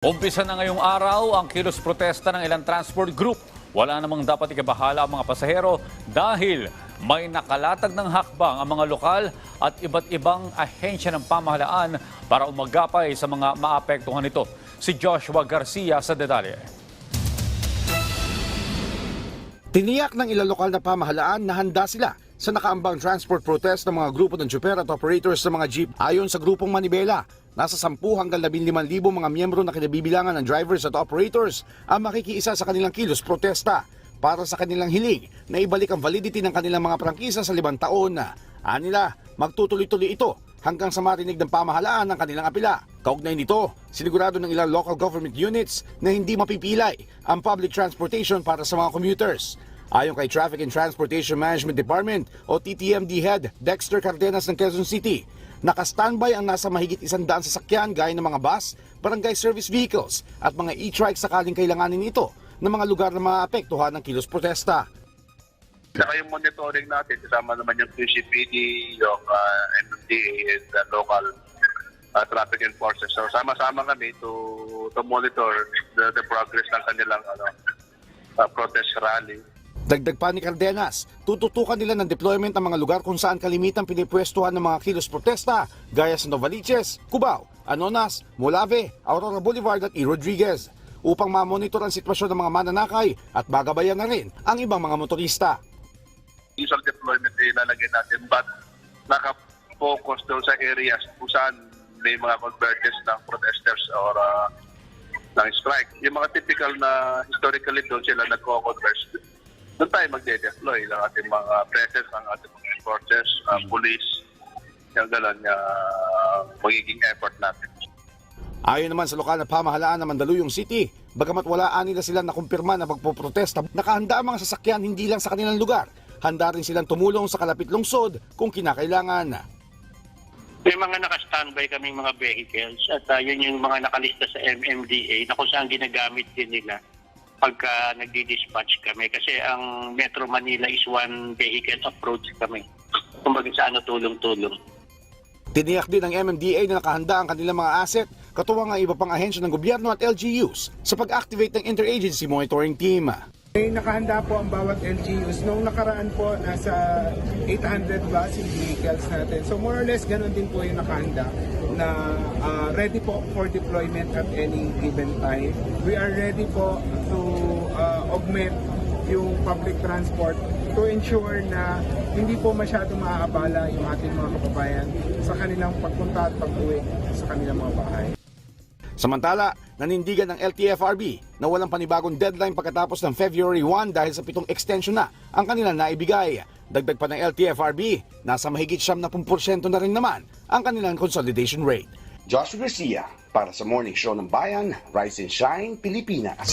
Umpisa na ngayong araw ang kilos protesta ng ilang transport group. Wala namang dapat ikabahala ang mga pasahero dahil may nakalatag ng hakbang ang mga lokal at iba't ibang ahensya ng pamahalaan para umagapay sa mga maapektuhan nito. Si Joshua Garcia sa detalye. Tiniyak ng ilang lokal na pamahalaan na handa sila sa nakaambang transport protest ng mga grupo ng tsuper at operators sa mga jeep. Ayon sa grupong Manibela, nasa 10 hanggang 15,000 mga miyembro na kinabibilangan ng drivers at operators ang makikiisa sa kanilang kilos protesta para sa kanilang hiling na ibalik ang validity ng kanilang mga prangkisa sa limang taon. Anila, magtutuloy-tuloy ito hanggang sa marinig ng pamahalaan ng kanilang apila. Kaugnay nito, sinigurado ng ilang local government units na hindi mapipilay ang public transportation para sa mga commuters. Ayon kay Traffic and Transportation Management Department o TTMD Head Dexter Cardenas ng Quezon City, naka-standby ang nasa mahigit isang daan sasakyan gaya ng mga bus, barangay service vehicles at mga e-trike sakaling kailanganin ito ng mga lugar na maapektuhan ng kilos protesta. Saka yung monitoring natin, kasama naman yung QCPD, yung uh, MMDA, and the local uh, traffic enforcers. So sama-sama kami to to monitor the, the progress ng kanilang ano, uh, protest rally. Dagdag pa ni Cardenas, tututukan nila ng deployment ang mga lugar kung saan kalimitan pinipwestuhan ng mga kilos protesta gaya sa Novaliches, Cubao, Anonas, Molave, Aurora Boulevard at E. Rodriguez upang mamonitor ang sitwasyon ng mga mananakay at bagabayan na rin ang ibang mga motorista. Usual deployment ay ilalagay natin but naka-focus doon sa areas kung saan may mga convergence ng protesters or uh, ng strike. Yung mga typical na historically doon sila nagko-converge. Doon tayo magde-deploy ng ating mga presence, ng ating mga forces, uh, police, yung gano'n uh, magiging effort natin. Ayon naman sa lokal na pamahalaan ng Mandaluyong City, bagamat wala nila silang nakumpirma na magpoprotesta, nakahanda ang mga sasakyan hindi lang sa kanilang lugar. Handa rin silang tumulong sa kalapit lungsod kung kinakailangan. May mga naka-standby kaming mga vehicles at uh, yun yung mga nakalista sa MMDA na kung saan ginagamit din nila pagka nagdi-dispatch kami. Kasi ang Metro Manila is one vehicle approach kami. Kumbaga sa ano tulong-tulong. Tiniyak din ng MMDA na nakahanda ang kanilang mga asset, katuwang ang iba pang ahensya ng gobyerno at LGUs sa pag-activate ng Interagency Monitoring Team. May nakahanda po ang bawat LGUs. Noong nakaraan po, nasa 800 plus yung vehicles natin. So more or less, ganun din po yung nakahanda na ah, ready po for deployment at any given time. We are ready po to ah, augment yung public transport to ensure na hindi po masyado maaabala yung ating mga kababayan sa kanilang pagpunta at pag-uwi sa kanilang mga bahay. Samantala, nanindigan ng LTFRB na walang panibagong deadline pagkatapos ng February 1 dahil sa pitong extension na ang kanilang naibigay. Dagdag pa ng LTFRB, nasa mahigit 70% na rin naman ang kanilang consolidation rate. Joshua Garcia para sa Morning Show ng Bayan, Rise and Shine, Pilipinas.